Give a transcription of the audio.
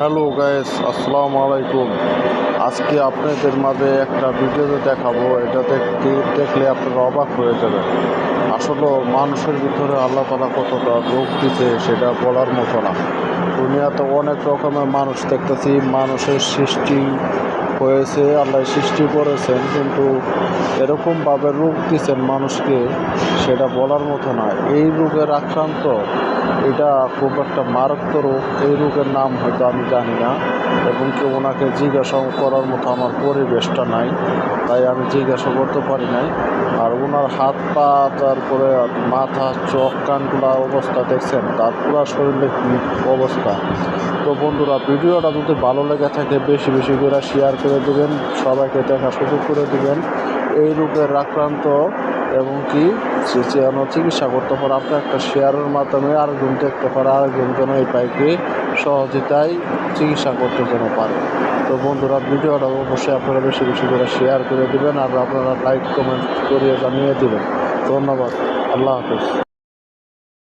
Hello guys, আসসালামু আলাইকুম। আজকে আপনাদের মাঝে একটা ভিডিওতে দেখাবো। এটা দেখলে আপনারা অবাক হয়ে যাবেন। আসলে মানুষের ভিতরে আল্লাহ তালা কতটা রোগ দিতে সেটা বলার মতো না। দুনিয়াতে অনেক রকমের মানুষ দেখতেছি, মানুষের সৃষ্টি হয়েছে, আল্লাহ সৃষ্টি করেছেন, কিন্তু এরকমভাবে রোগ দিচ্ছেন মানুষকে, সেটা বলার মতো না। এই রোগের আক্রান্ত এটা খুব একটা মারাত্মক রোগ। এই রোগের নাম হয়তো আমি জানি না এবং কি ওনাকে জিজ্ঞাসা করার মতো আমার পরিবেশটা নাই, তাই আমি জিজ্ঞাসা করতে পারি নাই। আর ওনার হাত পা, তারপরে মাথা, চোখ, কানগুলা অবস্থা দেখছেন, তার পুরো শরীরের কি অবস্থা? তো বন্ধুরা, ভিডিওটা যদি ভালো লেগে থাকে, বেশি বেশি করে শেয়ার করে দেবেন, সবাইকে দেখা সুযোগ করে দেবেন। এই রোগের আক্রান্ত এবং কি সে- যেন চিকিৎসা করতে পারে আপনি একটা শেয়ারের মাধ্যমে আরেকজন দেখতে পারে আরেকজন যেন এই পাইকে সহজেতাই চিকিৎসা করতে যেন পারে। তো বন্ধুরা, ভিডিওটা অবশ্যই আপনারা বেশি বেশি করে শেয়ার করে দেবেন আর আপনারা লাইক কমেন্ট করিয়ে জানিয়ে দেবেন। ধন্যবাদ। আল্লাহ হাফেজ।